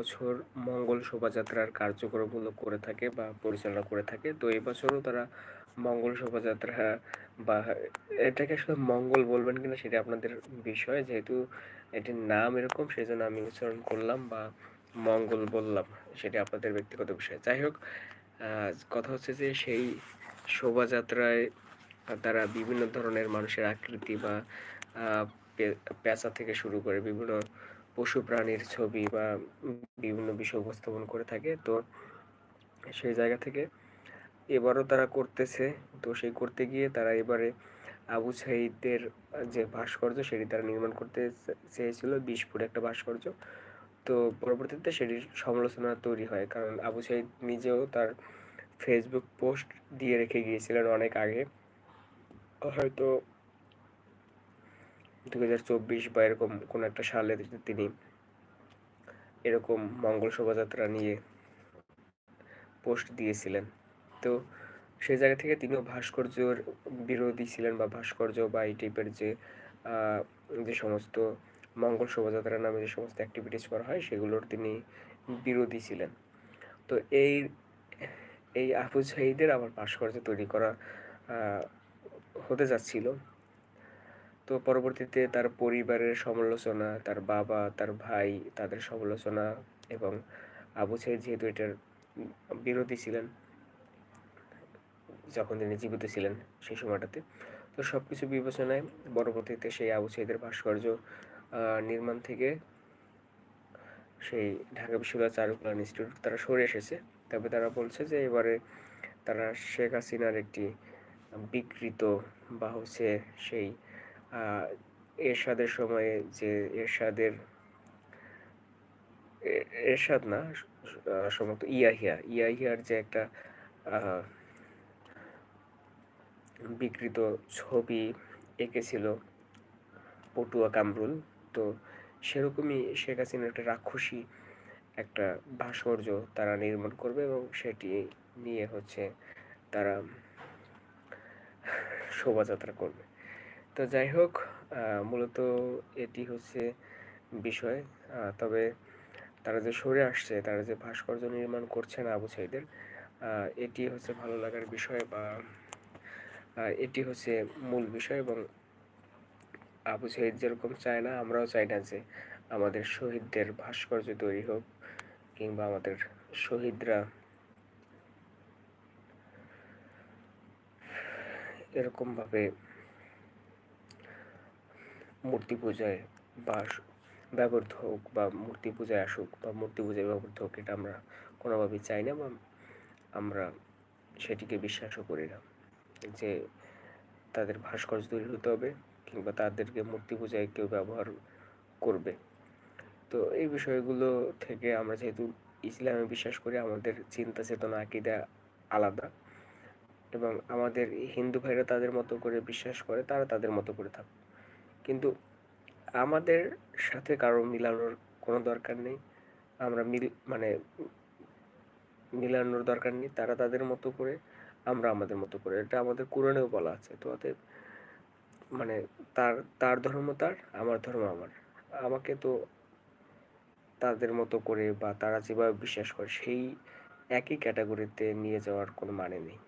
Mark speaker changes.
Speaker 1: বছর মঙ্গল শোভাযাত্রার কার্যক্রমগুলো করে থাকে বা পরিচালনা করে থাকে। তো এবছরও তারা মঙ্গল শোভাযাত্রা বা এটাকে আসলে মঙ্গল বলবেন কিনা সেটা আপনাদের বিষয়। যেহেতু এটির নাম এরকম সেই জন্য আমি উচ্চারণ করলাম বা মঙ্গল বললাম সেটা আপনাদের ব্যক্তিগত বিষয়। যাই হোক কথা হচ্ছে যে সেই শোভাযাত্রায় তারা বিভিন্ন ধরনের মানুষের আকৃতি বা পেঁচা থেকে শুরু করে বিভিন্ন পশু প্রাণীর ছবি বা বিভিন্ন বিষয় উপস্থাপন করে থাকে। তো সেই জায়গা থেকে এবারও তারা করতেছে। তো সেই করতে গিয়ে তারা এবারে আবু সাইদের যে ভাস্কর্য সেটি তারা নির্মাণ করতে চেয়েছিল ফুট একটা ভাস্কর্য। তো পরবর্তীতে সেটির সমালোচনা তৈরি হয়। কারণ আবু সাইদ নিজেও তার ফেসবুক পোস্ট দিয়ে রেখে গিয়েছিলেন অনেক আগে। হয়তো দু হাজার চব্বিশ বা এরকম কোনো একটা সালে তিনি এরকম মঙ্গল শোভাযাত্রা নিয়ে পোস্ট দিয়েছিলেন। তো সেই জায়গা থেকে তিনিও ভাস্কর্যর বিরোধী ছিলেন বা ভাস্কর্য বা এই টাইপের যে যে সমস্ত মঙ্গল শোভাযাত্রা নামে যে সমস্ত অ্যাক্টিভিটিস করা হয়, সেগুলোর তিনি বিরোধী ছিলেন। তো এই এই আবু সাইদের আবার ভাস্কর্য তৈরি করা হতে যাচ্ছিল। তো পরবর্তীতে তার পরিবারের সমালোচনা, তার বাবা, তার ভাই, তাদের সমালোচনা এবং আবু সাইদ যেহেতু এটার বিরোধী ছিলেন, যখন তিনি জীবিত ছিলেন সেই সময়টাতে, তো সব কিছু বিবেচনায় পরবর্তীতে সেই আবু সাইদের ভাস্কর্য নির্মাণ থেকে সেই ঢাকা বিশ্ববিদ্যালয় চারুকলা ইনস্টিটিউট তারা সরে এসেছে। তবে তারা বলছে যে এবারে তারা শেখ হাসিনার একটি বিকৃত বা হচ্ছে সেই এরশাদের সময়ে যে এরশাদের এরশাদ না সম্ভবত ইয়াহিয়া, ইয়াহিয়ার যে একটা বিকৃত ছবি এঁকেছিল পটুয়া কামরুল, তো সেরকমই শেখ হাসিনার একটা রাক্ষসী একটা ভাস্কর্য তারা নির্মাণ করবে এবং সেটি নিয়ে হচ্ছে তারা শোভাযাত্রা করবে। তো যাই হোক মূলত এটি হচ্ছে বিষয়। তবে তারা যে সরে আসছে, তারা যে ভাস্কর্য নির্মাণ করছে না আবু সাইদের এটি হচ্ছে ভালো লাগার বিষয় বা এটি হচ্ছে মূল বিষয় এবং আবু সাইদ যেরকম চায় না, আমরাও চাই না যে আমাদের শহীদদের ভাস্কর্য তৈরি হোক কিংবা আমাদের শহীদরা এরকমভাবে মূর্তি পূজায় বা ব্যবহৃত হোক বা মূর্তি পূজায় আসুক বা মূর্তি পূজায় ব্যবহৃত হোক, এটা আমরা কোনোভাবেই চাই না বা আমরা সেটিকে বিশ্বাসও করি না। যে তাদের ভাস্কর্য তৈরি হতে হবে কিংবা তাদেরকে মূর্তি পূজায় কেউ ব্যবহার করবে। তো এই বিষয়গুলো থেকে আমরা যেহেতু ইসলামে বিশ্বাস করি, আমাদের চিন্তা চেতনা, আকিদা আলাদা এবং আমাদের হিন্দু ভাইরা তাদের মতো করে বিশ্বাস করে, তারা তাদের মতো করে থাকে কিন্তু আমাদের সাথে কারও মিলানোর কোনো দরকার নেই। আমরা মিল মানে মিলানোর দরকার নেই, তারা তাদের মতো করে, আমরা আমাদের মতো করে। এটা আমাদের কোরআনেও বলা আছে। তো অতএব মানে তার তার ধর্ম তার, আমার ধর্ম আমার। আমাকে তো তাদের মতো করে বা তারা যেভাবে বিশ্বাস করে, সেই একই ক্যাটাগরিতে নিয়ে যাওয়ার কোনো মানে নেই।